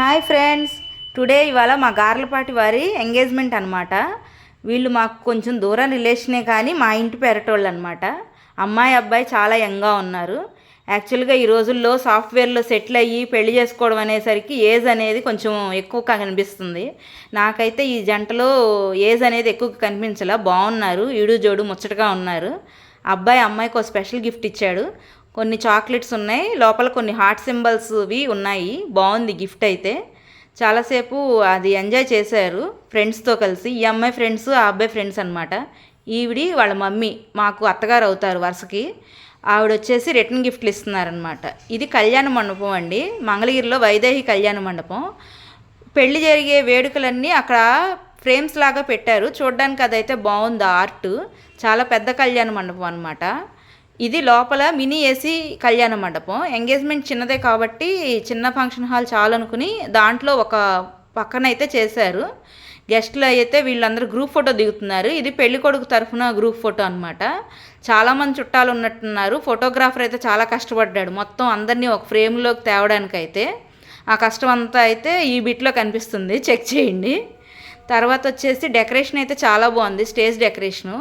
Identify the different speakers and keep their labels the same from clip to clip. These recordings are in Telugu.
Speaker 1: Hi friends. టుడే ఇవాళ మా గార్లపాటి వారి ఎంగేజ్మెంట్ అనమాట వీళ్ళు మాకు కొంచెం దూరం రిలేషనే కానీ మా ఇంటి పెరటోళ్ళు అనమాట అమ్మాయి అబ్బాయి చాలా యంగ్గా ఉన్నారు. యాక్చువల్గా ఈ రోజుల్లో సాఫ్ట్వేర్లో సెటిల్ అయ్యి పెళ్ళి చేసుకోవడం అనేసరికి ఏజ్ అనేది కొంచెం ఎక్కువ కనిపిస్తుంది. నాకైతే ఈ జంటలో ఏజ్ అనేది ఎక్కువ కనిపించలా. బాగున్నారు ఈడు జోడు ముచ్చటగా ఉన్నారు. అబ్బాయి అమ్మాయికి ఒక స్పెషల్ గిఫ్ట్ ఇచ్చాడు. కొన్ని చాక్లెట్స్ ఉన్నాయి లోపల కొన్ని హార్ట్ సింబల్స్వి ఉన్నాయి. బాగుంది గిఫ్ట్ అయితే. చాలాసేపు అది ఎంజాయ్ చేశారు ఫ్రెండ్స్తో కలిసి. ఈ అమ్మాయి ఫ్రెండ్స్ ఆ అబ్బాయి ఫ్రెండ్స్ అనమాట ఈవిడి వాళ్ళ మమ్మీ మాకు అత్తగారు అవుతారు వరుసకి. ఆవిడ వచ్చేసి రిటర్న్ గిఫ్ట్లు ఇస్తున్నారనమాట ఇది కళ్యాణ మండపం అండి. మంగళగిరిలో వైదేహి కళ్యాణ మండపం. పెళ్ళి జరిగే వేడుకలన్నీ అక్కడ ఫ్రేమ్స్ లాగా పెట్టారు. చూడడానికి అదైతే బాగుంది ఆర్ట్. చాలా పెద్ద కళ్యాణ మండపం అనమాట ఇది లోపల మినీ ఏసీ కళ్యాణ మండపం. ఎంగేజ్మెంట్ చిన్నదే కాబట్టి చిన్న ఫంక్షన్ హాల్ చాలు అనుకుని దాంట్లో ఒక పక్కన అయితే చేశారు. గెస్ట్లు అయితే వీళ్ళందరూ గ్రూప్ ఫోటో దిగుతున్నారు. ఇది పెళ్ళి కొడుకు తరఫున గ్రూప్ ఫోటో అనమాట చాలామంది చుట్టాలు ఉన్నట్టున్నారు. ఫోటోగ్రాఫర్ అయితే చాలా కష్టపడ్డాడు. మొత్తం అందరినీ ఒక ఫ్రేమ్లోకి తేవడానికైతే. ఆ కష్టం అంతా అయితే ఈ బిట్లో కనిపిస్తుంది. చెక్ చేయండి. తర్వాత వచ్చేసి డెకరేషన్ అయితే చాలా బాగుంది స్టేజ్ డెకరేషను.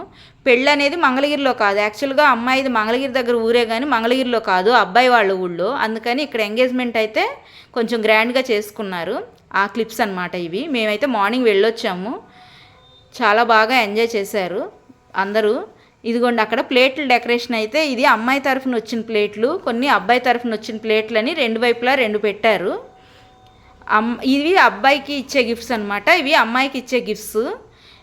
Speaker 1: పెళ్ళి అనేది మంగళగిరిలో కాదు. యాక్చువల్గా అమ్మాయిది మంగళగిరి దగ్గర ఊరే కానీ మంగళగిరిలో కాదు అబ్బాయి వాళ్ళ ఊళ్ళో. అందుకని ఇక్కడ ఎంగేజ్మెంట్ అయితే కొంచెం గ్రాండ్గా చేసుకున్నారు. ఆ క్లిప్స్ అనమాట ఇవి. మేమైతే మార్నింగ్ వెళ్ళొచ్చాము. చాలా బాగా ఎంజాయ్ చేశారు అందరూ. ఇదిగోండి అక్కడ ప్లేట్ల డెకరేషన్ అయితే ఇది అమ్మాయి తరఫున వచ్చిన ప్లేట్లు కొన్ని అబ్బాయి తరఫున వచ్చిన ప్లేట్లని రెండు వైపులా రెండు పెట్టారు. అమ్ ఇవి అబ్బాయికి ఇచ్చే గిఫ్ట్స్ అనమాట ఇవి అమ్మాయికి ఇచ్చే గిఫ్ట్స్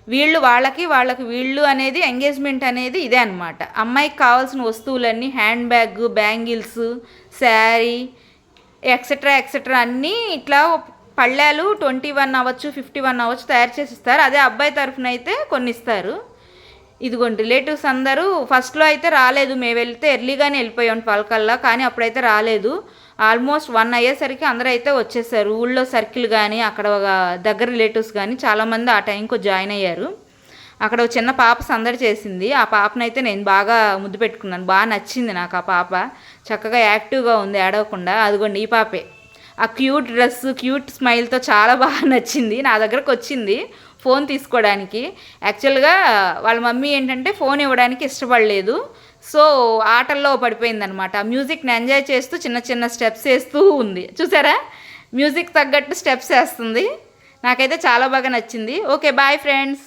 Speaker 1: వీళ్ళు వాళ్ళకి వాళ్ళకి వీళ్ళు అనేది ఎంగేజ్మెంట్ అనేది ఇదే అనమాట అమ్మాయికి కావాల్సిన వస్తువులన్నీ hand bag bangles sari etcetera etcetera అన్నీ ఇట్లా పళ్ళాలు ట్వంటీ వన్ అవ్వచ్చు ఫిఫ్టీ వన్ అవ్వచ్చు తయారు చేసి ఇస్తారు అదే అబ్బాయి తరఫున అయితే కొన్ని ఇస్తారు ఇదిగోండి రిలేటివ్స్ అందరూ ఫస్ట్లో అయితే రాలేదు. మేము వెళ్తే ఎర్లీగానే వెళ్ళిపోయాం ట్వెల్వ్ కల్లా కానీ అప్పుడైతే రాలేదు. ఆల్మోస్ట్ వన్ అయ్యేసరికి అందరూ అయితే వచ్చేసారు. ఊళ్ళో సర్కిల్ కానీ అక్కడ ఒక దగ్గర రిలేటివ్స్ కానీ చాలామంది ఆ టైంకి జాయిన్ అయ్యారు. అక్కడ ఒక చిన్న పాప సందడి చేసింది. ఆ పాపనైతే నేను బాగా ముద్దు పెట్టుకున్నాను. బాగా నచ్చింది నాకు ఆ పాప. చక్కగా యాక్టివ్గా ఉంది ఏడవకుండా. అదిగోండి ఈ పాపే. ఆ క్యూట్ డ్రెస్ క్యూట్ స్మైల్తో చాలా బాగా నచ్చింది. నా దగ్గరకు వచ్చింది ఫోన్ తీసుకోవడానికి. యాక్చువల్గా వాళ్ళ మమ్మీ ఏంటంటే ఫోన్ ఇవ్వడానికి ఇష్టపడలేదు. సో ఆటల్లో పడిపోయిందనమాట. మ్యూజిక్ని ఎంజాయ్ చేస్తూ చిన్న చిన్న స్టెప్స్ వేస్తూ ఉంది. చూసారా? మ్యూజిక్ తగ్గట్టు స్టెప్స్ వేస్తుంది. నాకైతే చాలా బాగా నచ్చింది. Okay bye friends